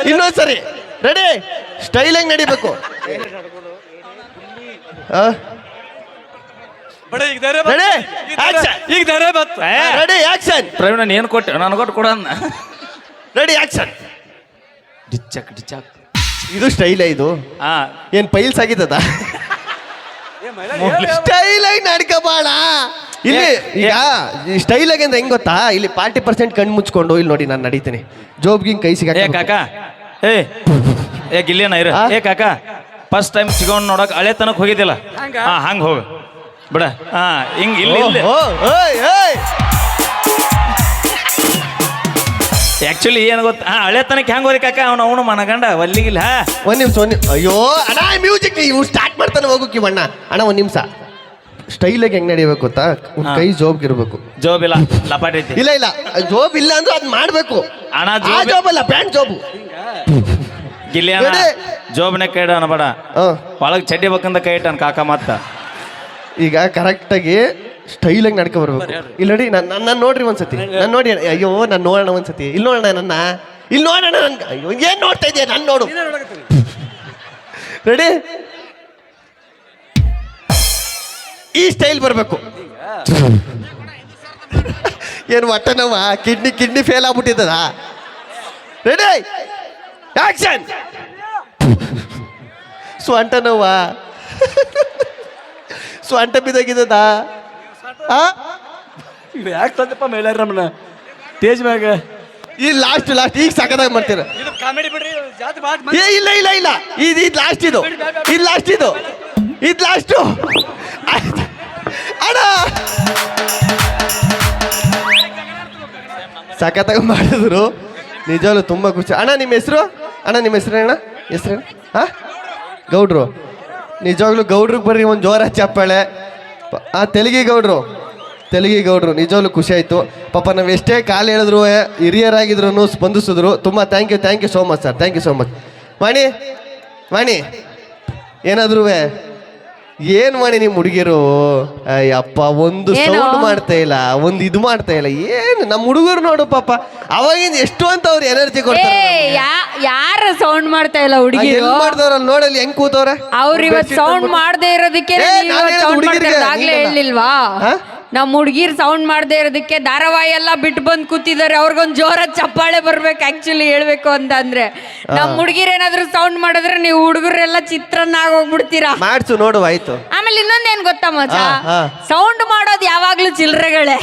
ಇನ್ನೊಂದ್ ಸರಿ ರೆಡಿ ಸ್ಟೈಲಾಗಿ ನಡಿಬೇಕು. ಬಡ ಈಗ ಧೈರ್ಯ ಬಂತು. Ready? ಈಗ ಧೈರ್ಯ- Action. ಈಗ ಧೈರ್ಯ ಬಂತು ರೆಡಿ ಆಕ್ಷನ್ ಪ್ರವೀಣ ಏನು ಕೊಟ್ಟೆ ನಾನು ಕೊಟ್ಟು ಅನ್ನ. ರೆಡಿ ಆಕ್ಷನ್ ಡಿಚ್ಚಕ್ ಡಿಚ್ಚಕ್. ಇದು ಸ್ಟೈಲ್ ಇದು? ಹಾ ಏನ್ ಪೈಲ್ಸ್ ಆಗಿದ್ದದ? ಏ ಆಗಿ ನಡ್ಕಬಾಳ. ಇಲ್ಲಿ ಈಗ ಸ್ಟೈಲ್ ಆಗಿ ಅಂದ್ರೆ ಹೆಂಗ್ ಗೊತ್ತಾ? ಇಲ್ಲಿ ಪಾರ್ಟಿ ಪರ್ಸೆಂಟ್ ಕಣ್ಣು ಮುಚ್ಕೊಂಡು ಇಲ್ಲಿ ನೋಡಿ ನಾನು ನಡೀತೀನಿ. ಜೋಬ್ಗಿಂಗ್ ಕೈ ಸಿಗ ಏ ಕಾಕ. ಏ ಏ ಗಿಲ್ಲೇನ ಇರ. ಏ ಕಾಕ. ಫಸ್ಟ್ ಟೈಮ್ ಸಿಗೋಣ ನೋಡಕ್ ಹಳೆ ತನಕ ಹೋಗಿದ್ದಿಲ್ಲ ಹಂಗ? ಹಾ ಹಂಗ ಹೋಗ. ಬಿಡ. ಹಾ ಹಿಂಗ್ ಇಲ್ಲಿ ಇಲ್ಲಿ. ಆಕ್ಚುಲಿ ಏನು ಗೊತ್ತ ಹಾ ಹಳೆ ತನಕ ಹೆಂಗ್ ಹೋಗಿ ಕಾಕ? ಅವನು ಅವನು ಮನಗಂಡ ಒಲ್ಲಿಗಿಲ್ಲ. ಹಾ ಒಂದ್ ನಿಮಿಷ ಒಂದ್ ಅಯ್ಯೋ ಅಣ್ಣ ಮ್ಯೂಸಿಕ್ ಇವು ಸ್ಟಾರ್ಟ್ ಮಾಡ್ತಾನೆ ಹೋಗೋಕೆ ಅಣ್ಣ. ಅಣ್ಣ ಒಂದ್ ನಿಮಿಷ. ಸ್ಟೈಲಾಗಿ ಹೆಂಗ್ ನಡಿಬೇಕು ಗೊತ್ತಾ? ಕೈ ಜೋಬ್ ಇರಬೇಕು. ಜೋಬ್ ಜೋಬಿಲ್ಲ ಲಪಾಟ್ ಐತಿ. ಇಲ್ಲ ಇಲ್ಲ. ಜೋಬ್ ಇಲ್ಲ ಅಂದ್ರೆ ಅದ್ ಮಾಡ್ಬೇಕು. ಅಣ್ಣ ಆ ಜೋಬ್ ಜೋಬ್ ಅಲ್ಲ ಪ್ಯಾಂಟ್ ಜೋಬು ಗಿಲ್ಲಿಯನ ಬಿಡಿ. ಜೋಬ್ನೆ ಕೈ ಇಡ ಅನ್ಬೇಡ ಹಾ. ಒಳಗ್ ಚಡ್ಡಿ ಬೇಕಂದ ಕೈ ಇಟ್ಟಾನ ಕಾಕ ಮತ್ತ. ಈಗ ಕರೆಕ್ಟಾಗಿ ಸ್ಟೈಲಾಗಿ ನಡ್ಕೊ ಬರ್ಬೇಕು. ಇಲ್ಲಿ ನೋಡಿ ನನ್ನ ನನ್ನ ನೋಡ್ರಿ ಒಂದ್ಸತಿ. ನಾನು ನೋಡಿ ಅಯ್ಯೋ ನಾನು ನೋಡೋಣ ಒಂದ್ಸತಿ. ಇಲ್ಲಿ ನೋಡೋಣ ನನ್ನ. ಇಲ್ಲಿ ನೋಡೋಣ ನಂಗೆ ಅಯ್ಯೋ ಏನು ನೋಡ್ತಾ ಇದೆಯಾ? ನಾನು ನೋಡು. ರೆಡಿ ಈ ಸ್ಟೈಲ್ ಬರಬೇಕು. ಏನು ಹೊಟ್ಟೆ ನೋವ ಕಿಡ್ನಿ ಕಿಡ್ನಿ ಫೇಲ್ ಆಗ್ಬಿಟ್ಟಿದ್ದದ? ರೆಡಿ ಆಕ್ಷನ್ ಸ್ವಂಟ ನೋವಾ ಸ್ವಂಟ ಬಿದ್ದೋಗಿದ್ದದ? ಆ? ಇವ್ ಯಾಕೆ ತಂದಪ್ಪ ಮೈಲಾರಮ್ಮನ ಸ್ಟೇಜ್ ಮ್ಯಾಗ. ಈ ಲಾಸ್ಟ್ ಲಾಸ್ಟ್ ಈಗ ಸಕದಾಗ ಮಾಡ್ತೀರ. ಇದು ಕಾಮಿಡಿ ಬಿಡ್ರಿ ಜಾತಿ ಬಾತ್ ಏ ಇಲ್ಲ ಇಲ್ಲ ಇಲ್ಲ. ಇದು ಇದು ಲಾಸ್ಟ್ ಇದು. ಇದು ಲಾಸ್ಟ್ ಇದು. ಇದು ಲಾಸ್ಟು ಅಣ್ಣ. ಸಖತ್ತಾಗಿ ಮಾಡಿದ್ರು. ನಿಜವಾಗ್ಲು ತುಂಬ ಖುಷಿ. ಅಣ್ಣ ನಿಮ್ಮ ಹೆಸರು? ಅಣ್ಣ ನಿಮ್ಮ ಹೆಸರು ಅಣ್ಣ? ಹೆಸರು ಹಾ ಗೌಡ್ರು. ನಿಜವಾಗ್ಲೂ ಗೌಡ್ರಿಗೆ ಬರ್ರಿ ಒಂದು ಜೋರ ಚಪ್ಪಾಳೆ. ಆ ತೆಲುಗಿ ಗೌಡ್ರು ತೆಲುಗಿ ಗೌಡ್ರು ನಿಜವಾಗ್ಲೂ ಖುಷಿ ಆಯಿತು. ಪಾಪ ನಾವು ಎಷ್ಟೇ ಕಾಲು ಹೇಳಿದ್ರು ಹಿರಿಯರಾಗಿದ್ರು ಸ್ಪಂದಿಸಿದ್ರು. ತುಂಬ thank you thank you so much sir thank you so much Vani Vani ಏನಾದ್ರೂ ಏನು ಮಾಡಿ ನಿಮ್ ಹುಡುಗಿರು? ಅಯ್ಯಪ್ಪ ಒಂದು ಸೌಂಡ್ ಮಾಡ್ತಾ ಇಲ್ಲ ಒಂದು ಇದು ಮಾಡ್ತಾ ಇಲ್ಲ. ಏನು ನಮ್ಮ ಹುಡುಗರು ನೋಡು ಪಾಪ ಅವಾಗಿಂದ ಎಷ್ಟು ಅಂತ ಅವ್ರು ಎನರ್ಜಿ ಕೊಡ್ತಾರೆ ಯಾರ ಸೌಂಡ್ ಮಾಡ್ತಾ ಇಲ್ಲ ಹುಡುಗಿ ಹುಡುಗಿರು? ಮಾಡ್ದವ್ರಲ್ಲ ನೋಡಲ್ಲಿ ಹೆಂಗ್ ಕೂತವ್ರೆ? ಅವ್ರ ಇವತ್ ಸೌಂಡ್ ಮಾಡದೇ ಇರೋದಕ್ಕೆ ಹುಡುಗಿರಿಗೆ, ಆಗ್ಲೇ. ಹೇಳಿಲ್ವಾ? ನಮ್ಮ ಹುಡುಗಿರ್ ಸೌಂಡ್ ಮಾಡದೇ ಇರೋದಕ್ಕೆ ಧಾರಾವಾಹಿ ಎಲ್ಲ ಬಿಟ್ಟು ಬಂದು ಕೂತಿದ್ದಾರೆ. ಅವ್ರಿಗೊಂದು ಜೋರ ಚಪ್ಪಾಳೆ ಬರ್ಬೇಕು ಆಕ್ಚುಲಿ ಹೇಳ್ಬೇಕು ಅಂತ ಅಂದ್ರೆ. ನಮ್ಮ ಹುಡುಗಿರ್ ಏನಾದ್ರು ಸೌಂಡ್ ಮಾಡಿದ್ರೆ ನೀವು ಹುಡುಗರೆಲ್ಲ ಚಿತ್ರನ್ನ ಆಗೋಗ್ಬಿಡ್ತೀರಾ ಮಾಡ್ಸು ನೋಡು ಆಯ್ತು. ಆಮೇಲೆ ಇನ್ನೊಂದೇನ್ ಗೊತ್ತಾ ಹಾ, ಹಾ. ಸೌಂಡ್ ಮಾಡೋದು ಯಾವಾಗ್ಲೂ ಚಿಲ್ರೆಗಳೇ.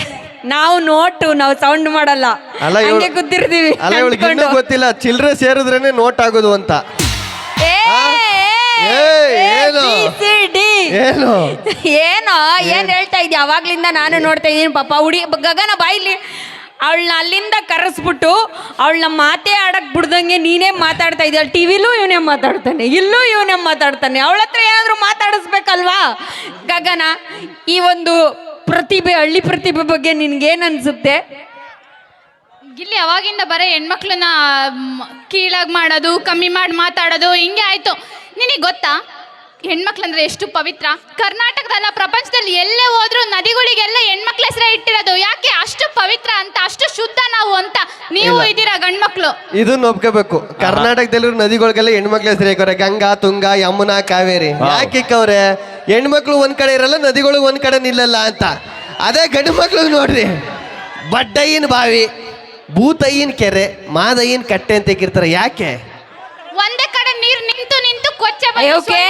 ನಾವು ನೋಟು ನಾವು ಸೌಂಡ್ ಮಾಡಲ್ಲ. ಅಲ್ಲ ಹಂಗೆ ಕೂತಿರ್ತೀವಿ. ಅಲ್ಲ ಇವಳಿಗೆ ಇನ್ನೂ ಅಂದ್ಕೊಂಡು. ಗೊತ್ತಿಲ್ಲ ಚಿಲ್ಲರೆ ಸೇರಿದ್ರೇನೆ ನೋಟ್ ಆಗೋದು ಅಂತ. ಏನು? B, C, D. ಏನು? ಏನೋ ಏನ್ ಹೇಳ್ತಾ ಇದ್ದೆ ಅವಾಗ್ಲಿಂದ ನಾನು ನೋಡ್ತಾ ಇದ್ದೀನಿ ಪಾಪ ಹುಡಿ ಗಗನ ಬಾಯಿಲಿ ಅವಳನ್ನ ಅಲ್ಲಿಂದ ಕರೆಸ್ಬಿಟ್ಟು ಅವಳನ್ನ ಮಾತೇ ಆಡಕ್ ಬಿಡ್ದಂಗೆ ನೀನೇ ಮಾತಾಡ್ತಾ ಇದ್ದ ಟಿವಿಲೂ ಇವನೇ ಮಾತಾಡ್ತಾನೆ ಇಲ್ಲೂ ಇವನೇ ಮಾತಾಡ್ತಾನೆ. ಅವಳ ಹತ್ರ ಏನಾದ್ರು ಮಾತಾಡಿಸ್ಬೇಕಲ್ವಾ? ಗಗನ ಈ ಒಂದು ಪ್ರತಿಭೆ ಹಳ್ಳಿ ಪ್ರತಿಭೆ ಬಗ್ಗೆ ನಿನ್ಗೇನು ಅನ್ಸುತ್ತೆ ಇಲ್ಲಿ ಅವಾಗಿಂದ ಬರೀ ಹೆಣ್ಮಕ್ಳನ್ನ ಕೀಳಾಗಿ ಮಾಡೋದು ಕಮ್ಮಿ ಮಾಡಿ ಮಾತಾಡೋದು ಹಿಂಗೆ ಆಯ್ತು. ನಿನಗೆ ಗೊತ್ತಾ? ಹೆಣ್ಮಕ್ಳಂದ್ರೆ ಎಷ್ಟು ಪವಿತ್ರ. ಕರ್ನಾಟಕದಲ್ಲ ಪ್ರಪಂಚದಲ್ಲಿ ಎಲ್ಲೇ ಹೋದ್ರೂ ನದಿಗಳಿಗೆಲ್ಲ ಹೆಣ್ಮಕ್ಳ ಹೆಸರೇ ಇಟ್ಟಿರೋದು. ಯಾಕೆ ಅಷ್ಟು ಪವಿತ್ರ ಅಂತ ಅಷ್ಟು ಶುದ್ಧ ನಾವು ಅಂತ ನೀವು. ಇದ್ದೀರಾ ಗಂಡ್ಮಕ್ಳು? ಇದನ್ನ ಒಪ್ಕೋಬೇಕು. ಕರ್ನಾಟಕದಲ್ಲಿ ನದಿಗಳಿಗೆಲ್ಲ ಹೆಣ್ಮಕ್ಳ ಹೆಸರು ಹಾಕವ್ರೆ ಗಂಗಾ ತುಂಗ ಯಮುನಾ ಕಾವೇರಿ. ಯಾಕೆ ಇಕ್ಕವ್ರೆ ಹೆಣ್ಮಕ್ಳು ಒಂದ್ ಕಡೆ ಇರಲ್ಲ ನದಿಗಳು ಒಂದ್ ಕಡೆ ನಿಲ್ಲಲ್ಲ ಅಂತ. ಅದೇ ಗಂಡು ಮಕ್ಳು ನೋಡ್ರಿ. ಬಡ್ಡಯ್ಯನ ಬಾವಿ ಭೂತಯ್ಯನ ಕೆರೆ ಮಾದಯ್ಯನ ಕಟ್ಟೆ ಅಂತ ಇಕ್ಕಿರ್ತಾರೆ. ಯಾಕೆ ಒಂದೇ ಕಡೆ ನೀರ್ ನಿಂತು ನಿಂತು ಕೊಚ್ಚೆ ಬಂದು ಇವಕ್ಕೆ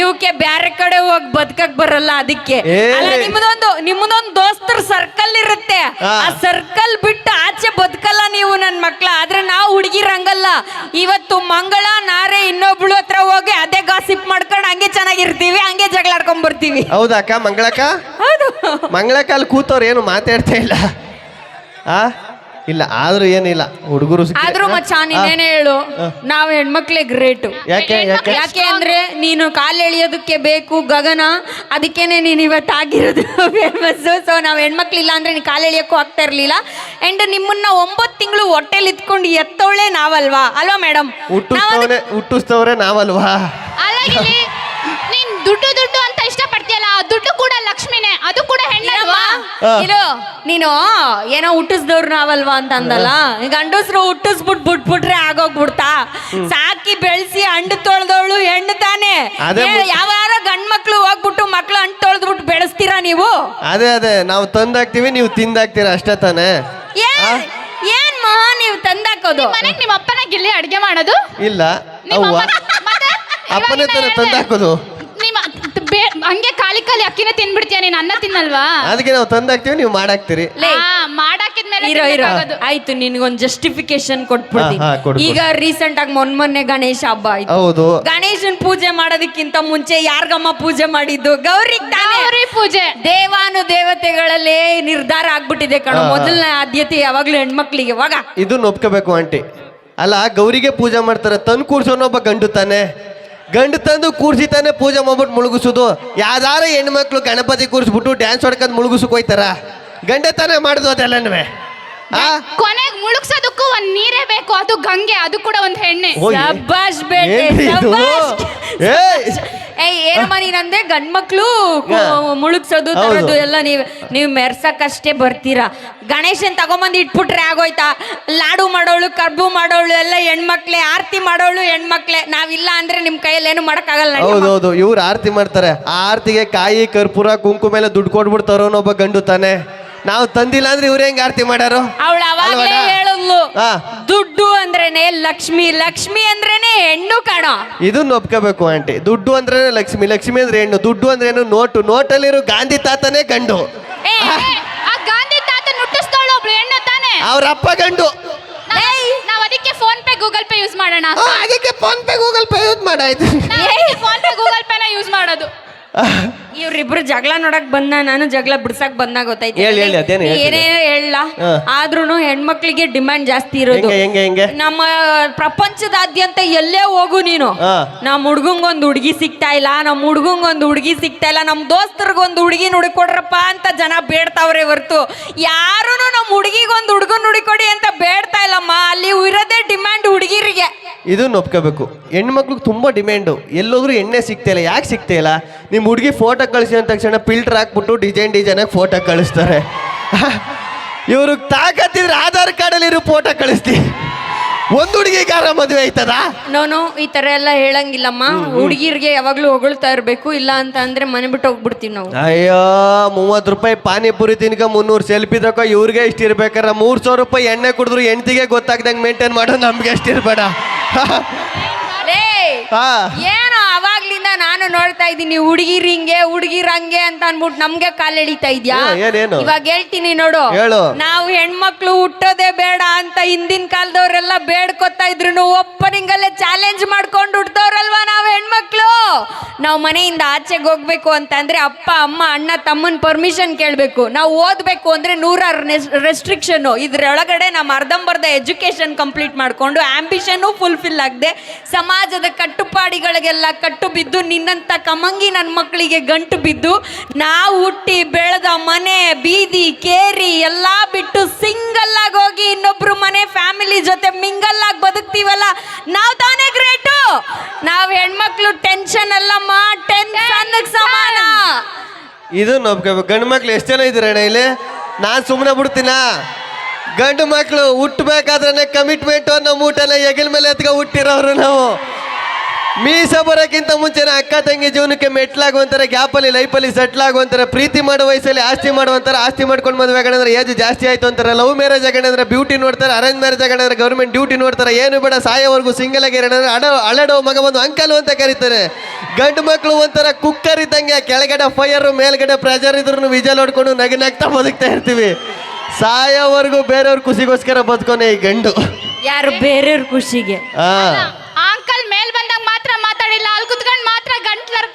ಇವಕ್ಕೆ ಬ್ಯಾರೆ ಕಡೆ ಹೋಗಿ ಬದುಕಕ್ ಬರಲ್ಲ ಅದಕ್ಕೆ. ಅಲ್ಲ ನಿಮ್ಮದೊಂದು ನಿಮ್ಮದೊಂದು ದೋಸ್ತರ ಸರ್ಕಲ್ ಇರುತ್ತೆ. ಆ ಸರ್ಕಲ್ ಬಿಟ್ಟು ಆಚೆ ಬದುಕಲ್ಲ ನೀವು ನನ್ ಮಕ್ಳ ಆದ್ರೆ ನಾವು ಹುಡುಗಿರ್ ಹಂಗಲ್ಲ. ಇವತ್ತು ಮಂಗಳ ನಾರೆ ಇನ್ನೊಬ್ಳು ಹತ್ರ ಹೋಗಿ ಅದೇ ಗಾಸಿಪ್ ಮಾಡ್ಕೊಂಡು ಹಂಗೆ ಚೆನ್ನಾಗಿರ್ತೀವಿ ಹಂಗೆ ಜಗಳ ಆಡ್ಕೊಂಡ್ ಬರ್ತೀವಿ ಹೌದಕ್ಕ ಮಂಗಳಕ್ಕ? ಹೌದು. ಅಲ್ಲಿ ಕೂತವ್ರು ಏನು ಮಾತಾಡ್ತಾ ಇಲ್ಲ. ಆ? ಇಲ್ಲ ಆದ್ರೂ ಏನಿಲ್ಲ ಹುಡುಗರು ಆದ್ರೂ ಮಚ್ಚ ನೀನೇನೇ ಹೇಳು ನಾವು ಹೆಣ್ಮಕ್ಳಿಗೆ ಗ್ರೇಟು. ಯಾಕೆ ಯಾಕೆ? ಯಾಕೆ ಅಂದ್ರೆ ನೀನು ಕಾಲ್ ಎಳಿಯೋದಕ್ಕೆ ಬೇಕು ಗಗನ ಅದಕ್ಕೇನೆ ನೀನ್ ಇವತ್ತು ಆಗಿರೋದು ಫೇಮಸ್ ಸೊ ನಾವು ಹೆಣ್ಮಕ್ಳು ಇಲ್ಲ ಅಂದ್ರೆ ನೀನು ಕಾಲ್ ಎಳಿಯೋಕ್ಕೂ ಆಗ್ತಾ ಇರ್ಲಿಲ್ಲ. ಅಂಡ್ ನಿಮ್ಮನ್ನ ಒಂಬತ್ತು ತಿಂಗಳು ಹೊಟ್ಟೆಲಿ ಇತ್ಕೊಂಡು ಎತ್ತೋಳೆ ನಾವಲ್ವಾ? ಅಲ್ವಾ ಮೇಡಮ್ ಹುಟ್ಟಿಸ್ತವ್ರೆ ನಾವಲ್ವಾ? ಅಲ್ಲ ನೀನ್ ದುಡ್ಡು ದುಡ್ಡು ಅಂತ ಆ ದುಡ್ಡು ಕೂಡ ಲಕ್ಷ್ಮಿನೇ ಅದು ಕೂಡ ಹೆಣ್ಣಲ್ವಾ? ಹಾ. ಇದು ನೀನು ಏನೋ ಹುಟ್ಟಿಸ್ದವ್ರು ನಾವಲ್ವಾ ಅಂತ ಅಂದಲ್ಲ ಗಂಡಸ್ರು ಹುಟ್ಟಿಸ್ಬಿಟ್ ಬಿಟ್ಬಿಟ್ರೆ ಆಗೋಗ್ಬಿಡ್ತಾ? ಸಾಕಿ ಬೆಳೆಸಿ ಹಣ್ಣು ತೊಳ್ದವಳು ಹೆಣ್ಣು ತಾನೇ. ಅದೇ ಏ, ಮು- ಯಾವಾರ ಗಂಡ್ ಮಕ್ಳು ಹೋಗ್ಬಿಟ್ಟು ಮಕ್ಳು ಹಣ್ಣು ತೊಳ್ದ್ಬಿಟ್ಟು ಬೆಳೆಸ್ತೀರಾ ನೀವು? ಅದೇ ಅದೇ ನಾವು ತಂದಾಕ್ತೀವಿ ನೀವು ತಿಂದಾಕ್ತೀರ ಅಷ್ಟೇ ತಾನೇ. ಏನ್ ಏನ್ ಮಹಾ ನೀವು ತಂದಾಕೋದು? ಮನೆಗ್ ನಿಮ್ಮ ಅಪ್ಪನ ಗಿಲ್ಲಿ ಅಡ್ಗೆ ಮಾಡೋದು? ಇಲ್ಲ ನಿಮ್ಮ ಅವ್ವ. ಅಮ್ಮನ- ಮತ್ತೆ ಅಪ್ಪನೇ ತಾನೇ ಹೇಳ್ದೆ. ತಂದಾಕೋದು. ನಿಮ್ಮ ಬೇ- ಹಂಗೆ ಖಾಲಿ ಖಾಲಿ ಅಕ್ಕಿನ ತಿನ್ಬಿಡ್ತೀಯ ನೀನ್ ಅನ್ನ ತಿನ್ನಲ್ವಾ? ಅದಕ್ಕೆ ನಾವು ತಂದಾಕ್ತೀವಿ ನೀವು ಮಾಡಾಕ್ತೀರಿ. ಲೇ. ಆ, ಮಾಡಾಕಿದ್ಮೇಲೆ ಇರೋ ಇರೋ. ತಿನ್ನಕ್ಕಾಗೋದು. ಆಯ್ತು ನಿನ್ಗೊಂದ್ ಜಸ್ಟಿಫಿಕೇಶನ್ ಕೊಟ್ಬಿಡ್ತೀನಿ. ಹಾ, ಹಾ, ಕೊಡು. ಈಗ ರೀಸೆಂಟ್ ಆಗಿ ಮೊನ್ ಮೊನ್ನೆ ಗಣೇಶ ಹಬ್ಬ ಆಯ್ತು. ಹೌದು. ಗಣೇಶನ್ ಪೂಜೆ ಮಾಡೋದಕ್ಕಿಂತ ಮುಂಚೆ ಯಾರ್ಗಮ್ಮ ಪೂಜೆ ಮಾಡಿದ್ದು? ಗೌರಿ ಗೌರಿ ಪೂಜೆ. ದೇವಾನು ದೇವತೆಗಳಲ್ಲೇ ನಿರ್ಧಾರ ಆಗ್ಬಿಟ್ಟಿದೆ ಕಣ. ಹಾ, ಹಾ. ಮೊದಲನೇ ಆದ್ಯತೆ ಯಾವಾಗ್ಲೂ ಹೆಣ್ಮಕ್ಳಿಗೆ. ಇವಾಗ ಇದನ್ನ ಒಪ್ಕೋಬೇಕು ಆಂಟಿ. ಅಲ್ಲ ಗೌರಿಗೆ ಪೂಜೆ ಮಾಡ್ತಾರೆ ತಂದು ಕೂರ್ಸೋನೊಬ್ಬ ಗಂಡು ತಾನೆ. ಗಂಡು ತಂದು ಕೂರಿಸಿ ತಾನೆ ಪೂಜೆ ಮಾಡ್ಬಿಟ್ಟು ಮುಳುಗಿಸೋದು. ಯಾವ್ದಾರ ಹೆಣ್ಮಕ್ಳು ಗಣಪತಿ ಕೂರಿಸ್ಬಿಟ್ಟು ಡ್ಯಾನ್ಸ್ ಹೊಡ್ಕೊಂಡು ಮುಳುಗಿಸಕ್ ಹೋಯ್ತಾರ ಗಂಡ ತಾನೇ ಮಾಡುದು ಅದೆಲ್ಲನೂ. ಆ? ಕೊನೆಗೆ ಮುಳುಗ್ಸೋದಕ್ಕೂ ಒಂದ್ ನೀರೇ ಬೇಕು ಅದು ಗಂಗೆ ಅದು ಕೂಡ ಒಂದ್ ಹೆಣ್ಣೆ. ಓ, ಏ- ಶಬ್ಬಾಷ್ ಬೇಟೆ ಏನ್ರಿ ಇದು? ಶಬ್ಬಾಷ್. ಏಯ್! ಏನಮ್ಮ ನೀನಂದೆ ಗಂಡ್ಮಕ್ಳು. ಮುಳುಗ್ಸೋದು ತರೋದು ಎಲ್ಲ ನೀವು ನೀವು ಮೆರ್ಸಕ್ಕಷ್ಟೇ ಬರ್ತೀರಾ. ಗಣೇಶನ್ ತಗೊಂಬಂದು ಇಟ್ಬಿಟ್ರೆ ಆಗೋಯ್ತಾ? ಲಾಡು ಮಾಡೋಳು ಕಬ್ಬು ಮಾಡೋಳು ಎಲ್ಲ ಹೆಣ್ಮಕ್ಳೆ ಆರತಿ ಮಾಡೋಳು ಹೆಣ್ಮಕ್ಳೆ. ನಾವಿಲ್ಲ ಅಂದ್ರೆ ನಿಮ್ ಕೈಯಲ್ಲಿ ಏನು ಮಾಡಕ್ಕಾಗಲ್ಲ. ಹೌದೌದು ಇವ್ರು ಆರತಿ ಮಾಡ್ತಾರೆ. ಆ ಆರತಿಗೆ ಕಾಯಿ ಕರ್ಪೂರ ಕುಂಕುಮ ಎಲ್ಲ ದುಡ್ಡು ಕೊಟ್ಬಿಡ್ತಾರೋನೊಬ್ಬ ಗಂಡು ತಾನೆ. ನಾವು ತಂದಿಲ್ಲ ಅಂದ್ರೆ ಇವ್ರ ಹೆಂಗ್ ಆರ್ತಿ ಮಾಡಾರು? ಅವಳು ಅವಾಗಲೇ? ಹೇಳಿದ್ಲು ಹಾ. ದುಡ್ಡು ಅಂದ್ರೇನೆ ಲಕ್ಷ್ಮಿ ಲಕ್ಷ್ಮಿ ಅಂದ್ರೇನೆ ಹೆಣ್ಣು ಕಾಣೋ. ಇದನ್ನ ಒಪ್ಕೋಬೇಕು ಆಂಟಿ. ದುಡ್ಡು ಅಂದ್ರೆ ಲಕ್ಷ್ಮಿ ಲಕ್ಷ್ಮಿ ಅಂದ್ರೆ ಹೆಣ್ಣು ದುಡ್ಡು ಅಂದ್ರೆ ಏನು ನೋಟು. ನೋಟಲ್ಲಿರೋ ಗಾಂಧಿ ತಾತನೇ ಗಂಡು. ಏ, ಏ, ಆ ಗಾಂಧಿ ತಾತ ನುಟ್ಟಿಸ್ತಾಳು ಒಬ್ಳು ಹೆಣ್ಣು ತಾನೆ? ಅವ್ರ ಅಪ್ಪ ಗಂಡು. ನಾವ್ ಅದಕ್ಕೆ PhonePe Google pay use ಮಾಡೋಣ. ಆ, ಅದಕ್ಕೆ PhonePe Google pay use ಮಾಡಾಯ್ತು ಫೋನ್ ಪೇ ಗೂಗಲ್ ಪೇನ ಯೂಸ್ ಮಾಡೋದು. ಇವ್ರಿಬ್ರು ಜಗಳ ನೋಡಕ್ ಬಂದ ನಾನು ಜಗಳ ಬಿಡ್ಸಕ್ ಬಂದಾಗ ಗೊತ್ತಾಯ್ತು ಹೇಳಿ, ಅದೇನು? ಏನೇ. ಆದ್ರೂನು ಹೆಣ್ಮಕ್ಳಿಗೆ ಡಿಮ್ಯಾಂಡ್ ಜಾಸ್ತಿ ಇರೋದು. ಹೆಂಗೆ ಹೆಂಗೆ ಹೆಂಗೆ? ನಮ್ಮ ಪ್ರಪಂಚದಾದ್ಯಂತ ಎಲ್ಲೇ ಹೋಗು ನೀನು. ಹಾ. ನಮ್ಮ ಹುಡ್ಗಂಗೊಂದು ಹುಡುಗಿ ಸಿಗ್ತಾ ಇಲ್ಲ ನಮ್ಮ ಹುಡ್ಗಂಗೊಂದು ಹುಡುಗಿ ಸಿಗ್ತಾ ಇಲ್ಲ ನಮ್ಮ ದೋಸ್ತರಿಗೊಂದು ಹುಡುಗಿ ಹುಡುಕೊಡ್ರಪ್ಪ ಅಂತ ಜನ ಬೇಡ್ತಾವ್ರೆ ಹೊರ್ತು. ಯಾರೂ ನಮ್ಮ ಹುಡುಗಿಗೊಂದು ಹುಡುಗನ್ ನುಡಿಕೊಡಿ ಅಂತ ಬೇಡ್ತಾ ಇಲ್ಲಮ್ಮ. ಅಲ್ಲಿ ಇರೋದೇ ಡಿಮ್ಯಾಂಡ್ ಹುಡುಗಿರಿಗೆ. ಇದನ್ನ ಒಪ್ಕೋಬೇಕು ಹೆಣ್ಮಕ್ಳಿಗೆ ತುಂಬ ಡಿಮ್ಯಾಂಡು. ಎಲ್ಲೋದ್ರೂ ಎಣ್ಣೆ ಸಿಗ್ತಾ ಇಲ್ಲ. ಯಾಕೆ ಸಿಗ್ತಾ ಇಲ್ಲ? ನಿಮ್ಮ ಹುಡುಗಿ ಫೋಟೋ ಕಳಿಸಿ ಅಂದ ತಕ್ಷಣ ಫಿಲ್ಟರ್ ಹಾಕ್ಬಿಟ್ಟು ಡಿಸೈನ್ ಡಿಸೈನಾಗಿ ಫೋಟೋ ಕಳಿಸ್ತಾರೆ. ಇವ್ರಿಗೆ ತಾಕತ್ತಿದ್ರೆ ಆಧಾರ್ ಕಾರ್ಡಲ್ಲಿರೋ ಫೋಟೋ ಕಳಿಸ್ತಿ ಒಂದು ಹುಡುಗಿಗಾರ ಮದುವೆ ಆಯ್ತದ? ನೋನು ಈ ತರ ಎಲ್ಲ ಹೇಳಂಗಿಲ್ಲಮ್ಮ. ಹುಡುಗಿರ್ಗೆ ಯಾವಾಗ್ಲೂ ಹೊಗಳ್ತಾ ಇರ್ಬೇಕು ಇಲ್ಲ ಅಂತ ಅಂದ್ರೆ ಮನೆ ಬಿಟ್ಟು ಹೋಗ್ಬಿಡ್ತೀವಿ ನಾವು. ಅಯ್ಯೋ ಮೂವತ್ತು ರೂಪಾಯಿ ಪಾನಿಪುರಿ ತಿನ್ಕ ಮುನ್ನೂರು ಸೆಲ್ಫಿ ತಕೋ ಇವ್ರಿಗೆ ಇಷ್ಟ ಇರ್ಬೇಕಾರ ಮೂರು ಸಾವಿರ ರೂಪಾಯಿ ಎಣ್ಣೆ ಕುಡಿದ್ರು ಹೆಂಡ್ತಿಗೆ ಗೊತ್ತಾಗ್ದಂಗೆ ಮೇಂಟೈನ್ ಮಾಡೋ ನಮ್ಗೆ ಅಷ್ಟಿರ್ಬೇಡ ಹಾ. ಏನು ಅವಾಗ್ಲಿಂದ ನಾನು ನೋಡ್ತಾ ಇದ್ದೀನಿ ಹುಡುಗಿರ್ ಹಿಂಗೆ ಹುಡುಗಿರ್ ಹಂಗೆ ಅಂತ ಅನ್ಬಿಟ್ಟು ನಮ್ಗೆ ಕಾಲ್ ಎಳಿತಾ ಇದ್ಯಾ? ಏ, ಏನೇನು? ಇವಾಗ ಹೇಳ್ತೀನಿ ನೋಡು. ಹೇಳು. ನಾವು ಹೆಣ್ಮಕ್ಳು ಹುಟ್ಟೋದೇ ಬೇಡ ಅಂತ ಹಿಂದಿನ ಕಾಲದವ್ರೆಲ್ಲ ಬೇಡ್ಕೊತಾ ಇದ್ರು ಒಪ್ಪನಿಂಗಲ್ಲೇ ಚಾಲೆಂಜ್ ಮಾಡ್ಕೊಂಡು ಹುಟ್ಟದವ್ರಲ್ವಾ ನಾವು ಹೆಣ್ಮಕ್ಳು? ನಾವು ಮನೆಯಿಂದ ಆಚೆಗೆ ಹೋಗ್ಬೇಕು ಅಂತಂದ್ರೆ ಅಪ್ಪ ಅಮ್ಮ ಅಣ್ಣ ತಮ್ಮನ ಪರ್ಮಿಷನ್ ಕೇಳಬೇಕು. ನಾವು ಓದ್ಬೇಕು ಅಂದ್ರೆ ನೂರಾರು ರೆಸ್ಟ್ರಿಕ್ಷನ್ ಇದ್ರೊಳಗಡೆ ನಮ್ಮ ಅರ್ಧಂಬರ್ಧ ಎಜುಕೇಶನ್ ಕಂಪ್ಲೀಟ್ ಮಾಡ್ಕೊಂಡು ಆಂಬಿಷನ್ ಫುಲ್ಫಿಲ್ ಆಗದೆ ಸಮಾಜದ ಕಟ್ಟುಪಾಡಿಗಳಿಗೆಲ್ಲ ಕಟ್ಟು ಬಿದ್ದು ನಿನ್ನಂಥ ಕಮಂಗಿ ನನ್ನ ಮಕ್ಕಳಿಗೆ ಗಂಟು ಬಿದ್ದು ನಾವು ಹುಟ್ಟಿ ಬೆಳೆದ ಮನೆ ಬೀದಿ ಕೇರಿ ಎಲ್ಲ ಬಿಟ್ಟು ಸಿಂಗಲ್ ಆಗಿ ಹೋಗಿ ಇನ್ನೊಬ್ರು ಮನೆ ಫ್ಯಾಮಿಲಿ ಜೊತೆ ಮಿಂಗಲ್ ಆಗಿ ಬದುಕ್ತೀವಲ್ಲ? ನಾವು ತಾನೇ ಗ್ರೇಟು ನಾವು ಹೆಣ್ಮಕ್ಳು ಟೆನ್ಷನ್ ಅಲ್ಲಮ್ಮ ಟೆನ್ಷನ್ ಸಮಾನ. ಇದು ನೋಡ್ಕೋಬೇಕು ಗಂಡು ಮಕ್ಳು ಎಷ್ಟು ಜನ ಇದ್ದೀರಣ್ಣ ಇಲ್ಲಿ? ನಾನು ಸುಮ್ಮನೆ ಬಿಡ್ತೀನ? ಗಂಡು ಮಕ್ಕಳು ಹುಟ್ಟಬೇಕಾದ್ರೆ ಕಮಿಟ್ಮೆಂಟ್ ಅನ್ನೋ ಮೂಟೆಲ್ಲ ಹೆಗಲ ಮೇಲೆ ಎತ್ಕೊ ಹುಟ್ಟಿರೋರು ನಾವು. ಮೀಸ ಬರೋಕ್ಕಿಂತ ಮುಂಚೆ ಅಕ್ಕ ತಂಗಿ ಜೀವನಕ್ಕೆ ಮೆಟ್ಲಾಗುವಂತಾರೆ ಗ್ಯಾಪಲ್ಲಿ ಲೈಫಲ್ಲಿ ಸೆಟ್ಲ್ ಆಗುವಂತಾರೆ ಪ್ರೀತಿ ಮಾಡೋ ವಯಸ್ಸಲ್ಲಿ ಆಸ್ತಿ ಮಾಡುವಂತಾರೆ ಆಸ್ತಿ ಮಾಡ್ಕೊಂಡು ಮದುವೆ ಆಗಣಂದ್ರೆ ಏಜ್ ಜಾಸ್ತಿ ಆಯ್ತು ಅಂತಾರೆ ಲವ್ ಮ್ಯಾರೇಜ್ ಆಗಣಂದ್ರೆ ಬ್ಯೂಟಿ ನೋಡ್ತಾರೆ ಅರೇಂಜ್ ಮ್ಯಾರೇಜ್ ಆಗಣಂದ್ರೆ ಗೌರ್ಮೆಂಟ್ ಡ್ಯೂಟಿ ನೋಡ್ತಾರೆ ಏನು ಬೇಡ ಸಾಯೋವರೆಗೂ ಸಿಂಗಲ್ ಆಗಿ ಇರೋಣ ಅಡ ಅಳಡೋ ಮಗ ಬಂದು ಅಂಕಲ್ ಅಂತ ಕರೀತಾರೆ. ಗಂಡು ಮಕ್ಕಳು ಒಂಥರ ಕುಕ್ಕರ್ ಇದ್ದಂಗೆ ಕೆಳಗಡೆ ಫೈರ್ ಮೇಲ್ಗಡೆ ಪ್ರೆಷರ್ ಇದ್ರು ವಿಜಲ್ ಹೊಡ್ಕೊಂಡು ನಗಿ ನಗ್ತಾ ಬದುಕ್ತಾ ಇರ್ತೀವಿ. ಸಾಯೋವರೆಗೂ ಬೇರೆಯವ್ರ ಖುಷಿಗೋಸ್ಕರ ಬದುಕೋನೆ ಈ ಗಂಡು. ಯಾರು ಬೇರೆಯವ್ರ ಖುಷಿಗೆ? ಹಾ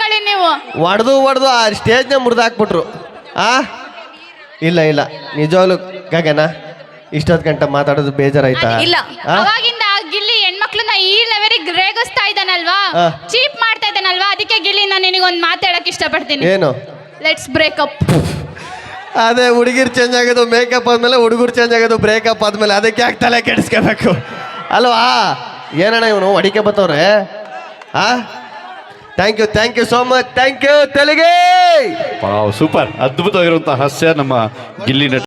ಹರ್ಕೊಳ್ಳಿ ನೀವು. ಒಡೆದು ಒಡೆದು ಆ ಸ್ಟೇಜ್ನ ಮುರಿದು ಹಾಕ್ಬಿಟ್ರು. ಆ? ಇಲ್ಲ ಇಲ್ಲ. ನಿಜವಾಗ್ಲು ಗಗನ ಇಷ್ಟೊತ್ತು ಗಂಟೆ ಮಾತಾಡೋದು ಬೇಜಾರಾಯ್ತಾ? ಇಲ್ಲ. ಆ? ಅವಾಗಿಂದ ಆ ಗಿಲ್ಲಿ ಹೆಣ್ಮಕ್ಳನ್ನ ಈ ಲೆವೆಲಿಗೆ ರೇಗಿಸ್ತಾ ಇದ್ದಾನಲ್ವಾ? ಆ. ಚೀಪ್ ಮಾಡ್ತಾ ಇದ್ದಾನಲ್ವಾ? ಅದಕ್ಕೆ ಗಿಲ್ಲಿ ನಾನು ನಿನಗೊಂದು ಮಾತಾಡಕ್ ಇಷ್ಟಪಡ್ತೀನಿ. ಏನು? ಲೆಟ್ಸ್ ಬ್ರೇಕಪ್ ಅದೇ ಹುಡುಗಿರ್ ಚೇಂಜ್ ಆಗೋದು ಮೇಕಪ್ ಆದ್ಮೇಲೆ ಹುಡುಗರು ಚೇಂಜ್ ಆಗೋದು ಬ್ರೇಕಪ್ ಆದ್ಮೇಲೆ ಅದಕ್ಕೆ ಯಾಕೆ ತಲೆ ಕೆಡಿಸ್ಕೋಬೇಕು? ಅಲ್ವಾ? ಏನಣ್ಣ ಇವನು ಹೊಡಿಕೆ ಬತ್ತವ್ರೆ? ಆ? Thank you thank you so much thank you ತೆಲುಗೇ. Super ಅದ್ಭುತವಾಗಿರುವಂತಹ ಹಾಸ್ಯ ನಮ್ಮ ಗಿಲ್ಲಿ ನಟ.